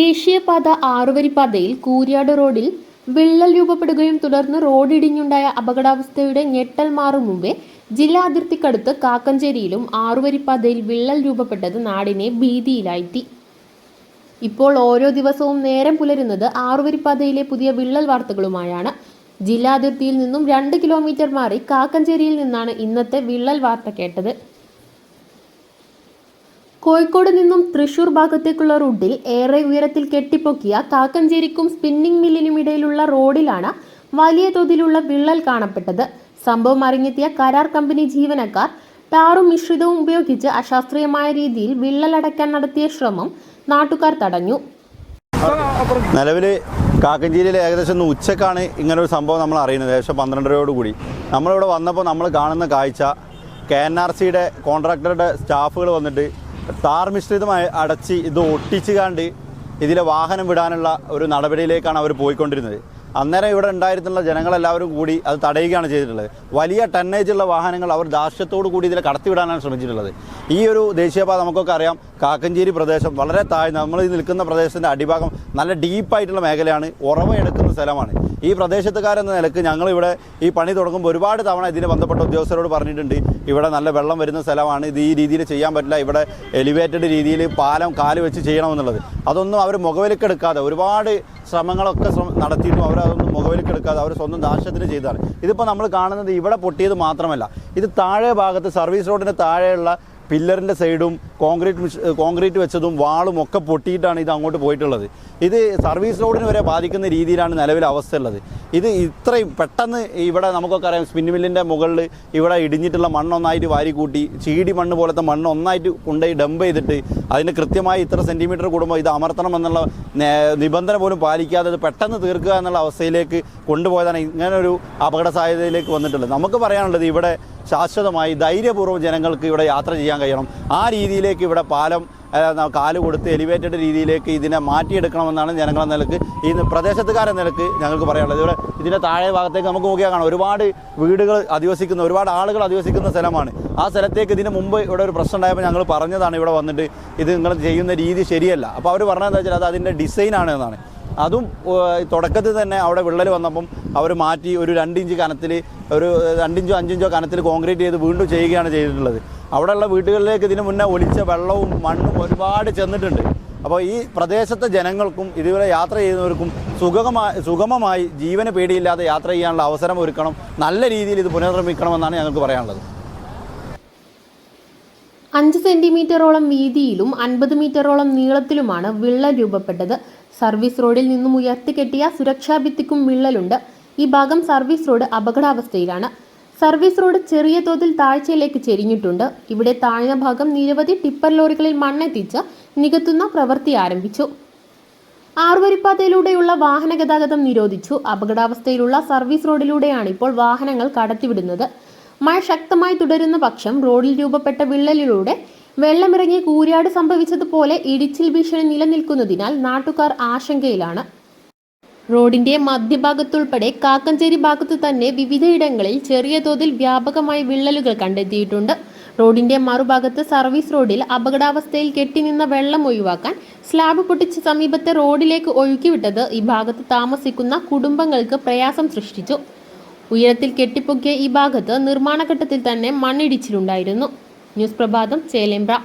ദേശീയപാത ആറുവരിപ്പാതയിൽ കൂരിയാട് റോഡിൽ വിള്ളൽ രൂപപ്പെടുകയും തുടർന്ന് റോഡിടിഞ്ഞുണ്ടായ അപകടാവസ്ഥയുടെ ഞെട്ടൽ മാറും മുമ്പേ ജില്ലാ അതിർത്തിക്കടുത്ത് കാക്കഞ്ചേരിയിലും ആറുവരിപ്പാതയിൽ വിള്ളൽ രൂപപ്പെട്ടത് നാടിനെ ഭീതിയിലാഴ്ത്തി. ഇപ്പോൾ ഓരോ ദിവസവും നേരം പുലരുന്നത് ആറുവരിപ്പാതയിലെ പുതിയ വിള്ളൽ വാർത്തകളുമായാണ്. ജില്ലാ അതിർത്തിയിൽ നിന്നും രണ്ട് കിലോമീറ്റർ മാറി കാക്കഞ്ചേരിയിൽ നിന്നാണ് ഇന്നത്തെ വിള്ളൽ വാർത്ത കേട്ടത്. കോഴിക്കോട് നിന്നും തൃശൂർ ഭാഗത്തേക്കുള്ള റൂട്ടിൽ ഏറെ ഉയരത്തിൽ കെട്ടിപ്പൊക്കിയ കാക്കഞ്ചേരിക്കും സ്പിന്നിംഗ് മില്ലിനും ഇടയിലുള്ള റോഡിലാണ് വലിയ തോതിലുള്ള വിള്ളൽ കാണപ്പെട്ടത്. സംഭവം അറിഞ്ഞെത്തിയ കരാർ കമ്പനി ജീവനക്കാർ ടാറും മിശ്രിതവും ഉപയോഗിച്ച് അശാസ്ത്രീയമായ രീതിയിൽ വിള്ളൽ അടയ്ക്കാൻ നടത്തിയ ശ്രമം നാട്ടുകാർ തടഞ്ഞു. നിലവിൽ കാക്കഞ്ചേരിയിൽ ഏകദേശം ഇന്ന് ഉച്ചക്കാണ് ഇങ്ങനെ ഒരു സംഭവം നമ്മൾ അറിയുന്നത്. ഏകദേശം പന്ത്രണ്ടരയോട് കൂടി. നമ്മളിവിടെ വന്നപ്പോൾ നമ്മൾ കാണുന്ന കാഴ്ച കെ എൻ ആർ സിയുടെ കോൺട്രാക്ടറുടെ സ്റ്റാഫുകൾ വന്നിട്ട് ടാർ മിശ്രിതമായി അടച്ച് ഇത് ഒട്ടിച്ചു കാണ്ട് ഇതിലെ വാഹനം വിടാനുള്ള ഒരു നടപടിയിലേക്കാണ് അവർ പോയിക്കൊണ്ടിരുന്നത്. അന്നേരം ഇവിടെ ഉണ്ടായിരുന്നുള്ള ജനങ്ങളെല്ലാവരും കൂടി അത് തടയുകയാണ് ചെയ്തിട്ടുള്ളത്. വലിയ ടന്നേജുള്ള വാഹനങ്ങൾ അവർ ദാർഷ്ട്യത്തോടു കൂടി ഇതിലെ കടത്തിവിടാനാണ് ശ്രമിച്ചിട്ടുള്ളത്. ഈ ഒരു ദേശീയപാത നമുക്കൊക്കെ അറിയാം. കാക്കഞ്ചേരി പ്രദേശം വളരെ താഴ്ന്ന നമ്മൾ ഈ നിൽക്കുന്ന പ്രദേശത്തിന്റെ അടിഭാഗം നല്ല ഡീപ്പായിട്ടുള്ള മേഖലയാണ്. ഉറവയെടുക്കുന്ന സ്ഥലമാണ്. ഈ പ്രദേശത്തുകാരെന്ന നിലയ്ക്ക് ഞങ്ങളിവിടെ ഈ പണി തുടങ്ങുമ്പോൾ ഒരുപാട് തവണ ഇതിന് ബന്ധപ്പെട്ട ഉദ്യോഗസ്ഥരോട് പറഞ്ഞിട്ടുണ്ട്. ഇവിടെ നല്ല വെള്ളം വരുന്ന സ്ഥലമാണ്. ഇത് ഈ രീതിയിൽ ചെയ്യാൻ പറ്റില്ല. ഇവിടെ എലിവേറ്റഡ് രീതിയിൽ പാലം കാൽ വെച്ച് ചെയ്യണമെന്നുള്ളത്. അതൊന്നും അവർ മുഖവിലക്കെടുക്കാതെ ഒരുപാട് ശ്രമങ്ങളൊക്കെ ശ്രമ- നടത്തിയിട്ടും അവർ അതൊന്നും മുഖവിലക്കെടുക്കാതെ അവർ സ്വന്തം നാശത്തിന് ചെയ്തതാണ്. ഇതിപ്പോൾ നമ്മൾ കാണുന്നത് ഇവിടെ പൊട്ടിയത് മാത്രമല്ല. ഇത് താഴെ ഭാഗത്ത് സർവീസ് റോഡിന് താഴെയുള്ള പില്ലറിന്റെ സൈഡും കോൺക്രീറ്റ് കോൺക്രീറ്റ് വെച്ചതും വാളും ഒക്കെ പൊട്ടിയിട്ടാണ് ഇത് അങ്ങോട്ട് പോയിട്ടുള്ളത്. ഇത് സർവീസ് റോഡിന് വരെ ബാധിക്കുന്ന രീതിയിലാണ് നിലവിലെ അവസ്ഥ ഉള്ളത്. ഇത് ഇത്രയും പെട്ടെന്ന് ഇവിടെ നമുക്കൊക്കെ അറിയാം സ്പിൻ മില്ലിന്റെ മുകളിൽ ഇവിടെ ഇടിഞ്ഞിട്ടുള്ള മണ്ണൊന്നായിട്ട് വാരി കൂട്ടി ചീടി മണ്ണ് പോലത്തെ മണ്ണ് ഒന്നായിട്ട് കൊണ്ടുപോയി ഡംപ് ചെയ്തിട്ട് അതിന് കൃത്യമായി ഇത്ര സെന്റിമീറ്റർ കൂടുമ്പോൾ ഇത് അമർത്തണം എന്നുള്ള നിബന്ധന പോലും പാലിക്കാതെ പെട്ടെന്ന് തീർക്കുക എന്നുള്ള അവസ്ഥയിലേക്ക് കൊണ്ടുപോയതാണ് ഇങ്ങനൊരു അപകട സാധ്യതയിലേക്ക് വന്നിട്ടുള്ളത്. നമുക്ക് പറയാനുള്ളത് ഇവിടെ ശാശ്വതമായി ധൈര്യപൂർവം ജനങ്ങൾക്ക് ഇവിടെ യാത്ര ചെയ്യാൻ കഴിയണം. ആ രീതിയിലേക്ക് ഇവിടെ പാലം കാൽ കൊടുത്ത് എലിവേറ്റഡ് രീതിയിലേക്ക് ഇതിനെ മാറ്റിയെടുക്കണമെന്നാണ് ജനങ്ങളെ നിലയ്ക്ക് ഈ പ്രദേശത്തുകാരെ നിലയ്ക്ക് ഞങ്ങൾക്ക് പറയാനുള്ളത്. ഇവിടെ ഇതിന്റെ താഴെ ഭാഗത്തേക്ക് നമുക്ക് നോക്കിയാൽ കാണാം. ഒരുപാട് വീടുകൾ അധിവസിക്കുന്ന ഒരുപാട് ആളുകൾ അധിവസിക്കുന്ന സ്ഥലമാണ്. ആ സ്ഥലത്തേക്ക് ഇതിന് മുമ്പ് ഇവിടെ ഒരു പ്രശ്നം ഉണ്ടായപ്പോൾ ഞങ്ങൾ പറഞ്ഞതാണ് ഇവിടെ വന്നിട്ട് ഇത് നിങ്ങൾ ചെയ്യുന്ന രീതി ശരിയല്ല. അപ്പോൾ അവർ പറഞ്ഞതെന്ന് വെച്ചാൽ അത് അതിന്റെ ഡിസൈനാണ് എന്നാണ്. അതും തുടക്കത്തിൽ തന്നെ അവിടെ വിള്ളൽ വന്നപ്പം അവർ മാറ്റി ഒരു രണ്ടിഞ്ച് കനത്തിൽ ഒരു രണ്ടിഞ്ചോ അഞ്ചിഞ്ചോ കനത്തിൽ കോൺക്രീറ്റ് ചെയ്ത് വീണ്ടും ചെയ്യുകയാണ് ചെയ്തിട്ടുള്ളത്. അവിടെയുള്ള വീടുകളിലേക്ക് ഇതിനു മുന്നേ ഒലിച്ച വെള്ളവും മണ്ണും ഒരുപാട് ചെന്നിട്ടുണ്ട്. അപ്പോൾ ഈ പ്രദേശത്തെ ജനങ്ങൾക്കും ഇതുവരെ യാത്ര ചെയ്യുന്നവർക്കും സുഗമമായി സുഗമമായി ജീവന പേടിയില്ലാതെ യാത്ര ചെയ്യാനുള്ള അവസരം ഒരുക്കണം. നല്ല രീതിയിൽ ഇത് പുനർനിർമ്മിക്കണമെന്നാണ് ഞങ്ങൾക്ക് പറയാനുള്ളത്. അഞ്ച് സെന്റിമീറ്ററോളം വീതിയിലും അൻപത് മീറ്ററോളം നീളത്തിലുമാണ് വിള്ളൽ രൂപപ്പെട്ടത്. സർവീസ് റോഡിൽ നിന്നും ഉയർത്തിക്കെട്ടിയ സുരക്ഷാ ഭിത്തിക്കും വിള്ളലുണ്ട്. ഈ ഭാഗം സർവീസ് റോഡ് അപകടാവസ്ഥയിലാണ്. സർവീസ് റോഡ് ചെറിയ തോതിൽ താഴ്ചയിലേക്ക് ചെരിഞ്ഞിട്ടുണ്ട്. ഇവിടെ താഴ്ന്ന ഭാഗം നിരവധി ടിപ്പർ ലോറികളിൽ മണ്ണെത്തിച്ച് നികത്തുന്ന പ്രവൃത്തി ആരംഭിച്ചു. ആറുവരിപ്പാതയിലൂടെയുള്ള വാഹന ഗതാഗതം നിരോധിച്ചു. അപകടാവസ്ഥയിലുള്ള സർവീസ് റോഡിലൂടെയാണ് ഇപ്പോൾ വാഹനങ്ങൾ കടത്തിവിടുന്നത്. മഴ ശക്തമായി തുടരുന്ന പക്ഷം റോഡിൽ രൂപപ്പെട്ട വിള്ളലിലൂടെ വെള്ളമിറങ്ങി കൂരിയാട് സംഭവിച്ചതുപോലെ ഇടിച്ചിൽ ഭീഷണി നിലനിൽക്കുന്നതിനാൽ നാട്ടുകാർ ആശങ്കയിലാണ്. റോഡിന്റെ മധ്യഭാഗത്തുൾപ്പെടെ കാക്കഞ്ചേരി ഭാഗത്ത് തന്നെ വിവിധയിടങ്ങളിൽ ചെറിയ തോതിൽ വ്യാപകമായി വിള്ളലുകൾ കണ്ടെത്തിയിട്ടുണ്ട്. റോഡിന്റെ മറുഭാഗത്ത് സർവീസ് റോഡിൽ അപകടാവസ്ഥയിൽ കെട്ടിനിന്ന വെള്ളം ഒഴിവാക്കാൻ സ്ലാബ് പൊട്ടിച്ച് സമീപത്തെ റോഡിലേക്ക് ഒഴുക്കിവിട്ടത് ഈ ഭാഗത്ത് താമസിക്കുന്ന കുടുംബങ്ങൾക്ക് പ്രയാസം സൃഷ്ടിച്ചു. ഉയരത്തിൽ കെട്ടിപ്പൊക്കിയ ഈ ഭാഗത്ത് നിർമ്മാണ ഘട്ടത്തിൽ തന്നെ മണ്ണിടിച്ചിലുണ്ടായിരുന്നു. ന്യൂസ് പ്രഭാതം ചേലേമ്പ്ര.